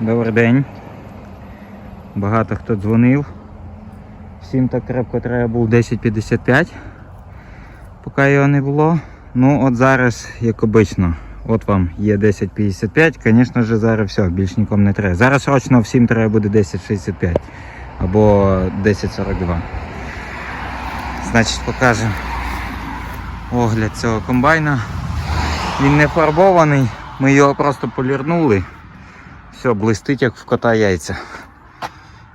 Добрий день. Багато хто дзвонив. Всім так крепко треба був 10.55, поки його не було. Ну от зараз, як обично, от вам є 10.55, звісно ж зараз все, більш нікому не треба. Зараз срочно всім треба буде 10.65 або 10.42. Значить покажемо огляд цього комбайна. Він не фарбований, ми його просто полірнули. Все, блистить як в кота яйця.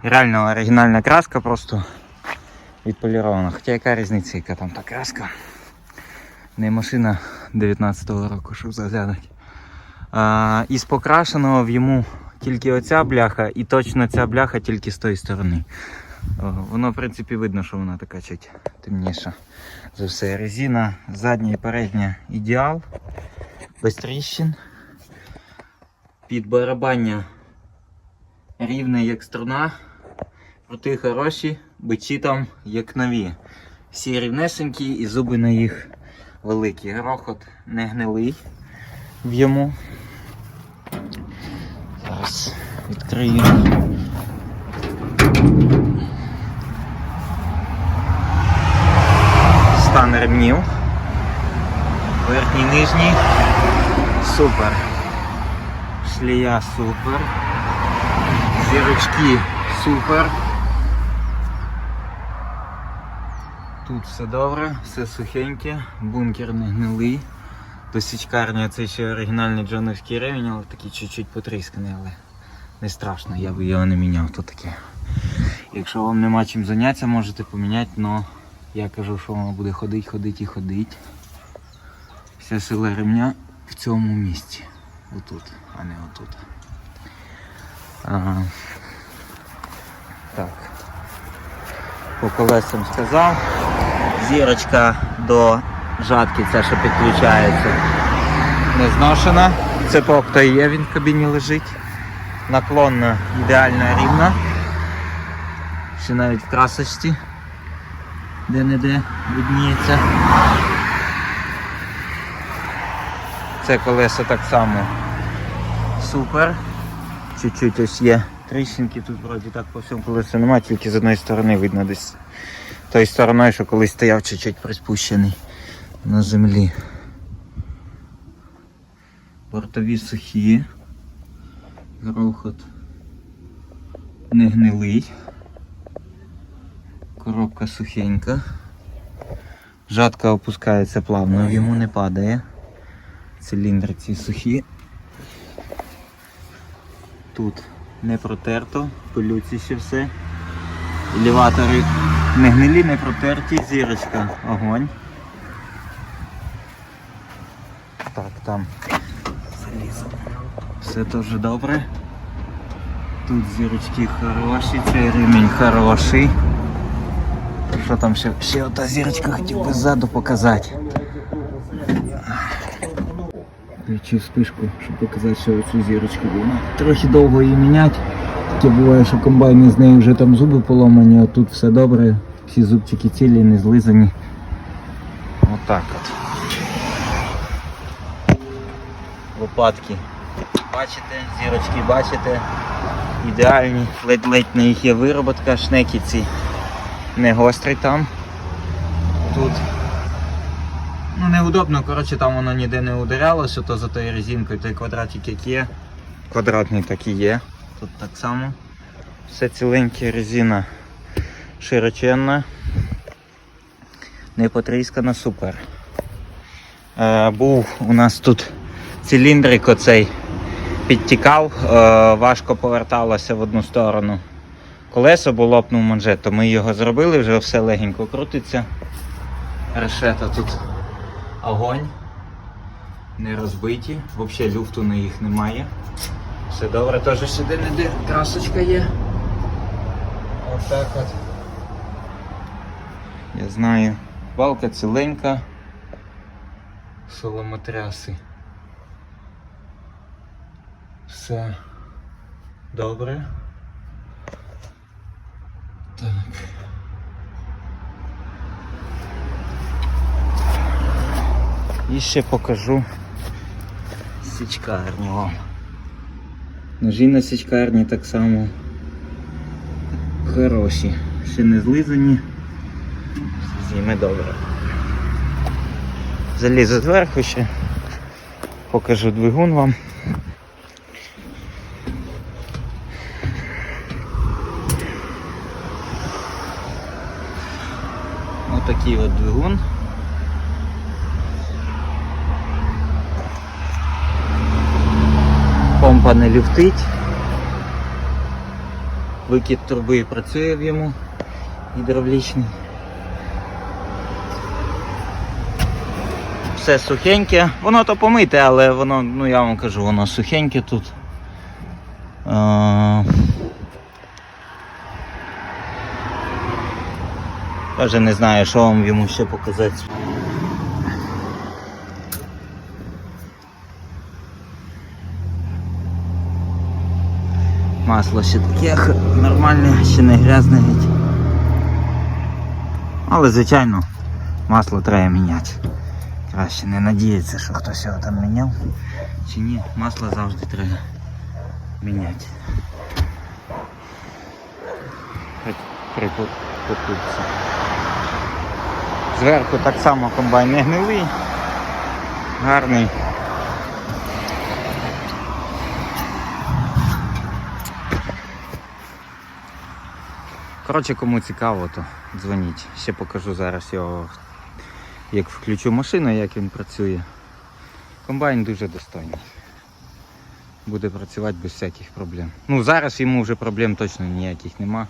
Реально оригінальна краска просто відполірована. Хоча яка різниця, яка там та краска. Не машина 19-го року, щоб заглянути. А, із покрашеного в йому тільки оця бляха, і точно ця бляха тільки з тої сторони. Воно, в принципі, видно, що вона така чуть темніша. За все резина, задня і передня ідеал, без тріщин. Під барабання рівне як струна, крути хороші, бичі там як нові. Всі рівнесенькі і зуби на їх великі. Грохот не гнилий в йому. Зараз відкрию. Стан ремнів. Верхній нижній. Супер. Шлія супер. Зірочки супер. Тут все добре, все сухеньке, бункер не гнилий. До це ще оригінальний джоновський ремінь, але такий чуть-чуть потрісканий, але не страшно, я би його не міняв, то таке. Якщо вам нема чим зайнятися, можете поміняти, але я кажу, що воно буде ходити, ходити і ходити. Вся сила ремня в цьому місці. Отут, а не отут. Ага. Так. По колесам сказав. Зірочка до жатки, ця що підключається. Не зношена. Цепок то є, він в кабіні лежить. Наклонна ідеально рівна. Ще навіть в красочці. Де-не-де видніється. Це колесо так само супер. Чуть-чуть ось є тріщинки, тут вроді так по всьому колесу немає, тільки з одної сторони видно десь тою стороною, що колись стояв чуть-чуть приспущений на землі. Бортові сухі. Грохот не гнилий. Коробка сухенька. Жатка опускається плавно, йому не падає. Циліндри ці сухі. Тут не протерто, пилюці ще все. Елеватори не гнилі, не протерті, зірочка, огонь. Так, там залізо. Все дуже добре. Тут зірочки хороші, цей ремінь хороший. Що там ще? Ще ота зірочка хотів би ззаду показати. Включив спишку, щоб показати, що оцю зірочку було. Трохи довго її міняти. Таке буває, що комбайни з нею вже там зуби поломані, а тут все добре. Всі зубчики цілі, не злизані. Отак от. Лопатки. Бачите, зірочки бачите. Ідеальні, ледь-ледь на їх є вироботка, шнеки ці не гострі там. Тут Ну неудобно, коротше, там воно ніде не ударялося, то за тою резинкою той квадратик як є. Квадратний так і є. Тут так само. Все ціленьке, резина широченна. Не потріскана, супер. Е, був у нас тут циліндрик оцей підтікав, е, важко поверталося в одну сторону. Колесо було лопнув манжет, то ми його зробили, вже все легенько крутиться. Решета тут огонь. Не розбиті, взагалі люфту на їх немає. Все добре, теж ще де-не-де красочка є. Отак от. Я знаю. Балка ціленька. Соломотряси. Все добре. Так. І ще покажу січкарню вам. Ножі на січкарні так само хороші. Ще не злизані. Зніме добре. Залізу зверху ще. Покажу двигун вам. Отакий от двигун. Помпа не люфтить. Викид труби працює в йому гідравлічний. Все сухеньке. Воно то помите, але воно, ну я вам кажу, воно сухеньке тут. А... Даже не знаю, що вам йому ще показати. Масло ще таке нормальне, ще не грязне геть. Але звичайно, масло треба міняти. Краще не надіятися, що хтось його там міняв. Чи ні, масло завжди треба міняти. При, при. Зверху так само комбайн не гнилий, гарний. Коротше, кому цікаво, то дзвоніть. Ще покажу зараз його, як включу машину, як він працює. Комбайн дуже достойний. Буде працювати без всяких проблем. Ну зараз йому вже проблем точно ніяких нема.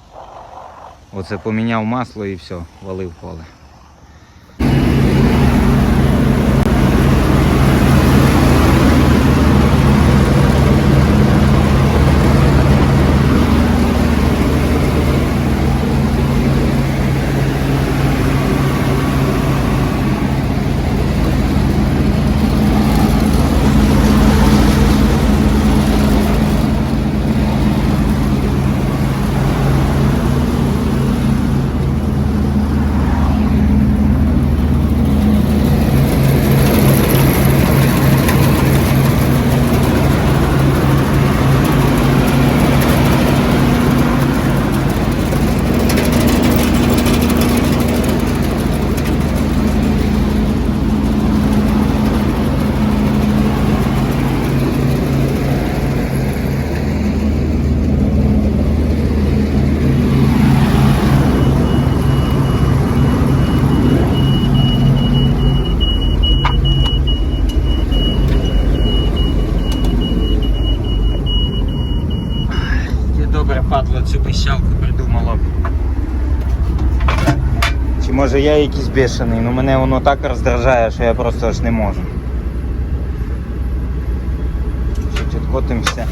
Оце поміняв масло і все, валив поле. Чи може я якийсь бешений, ну мене воно так роздражає, що я просто аж не можу. Відкотимося.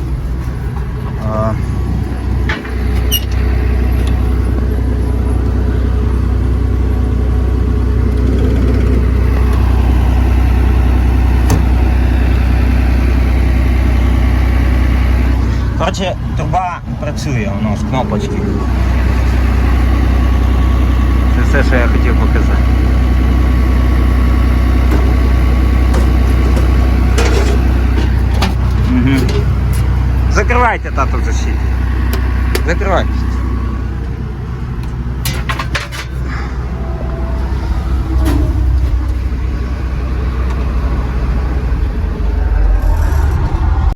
Коротше, труба працює, воно з кнопочки. Все, що я хотів показати. Угу. Закривайте тату защиту. Закривайте.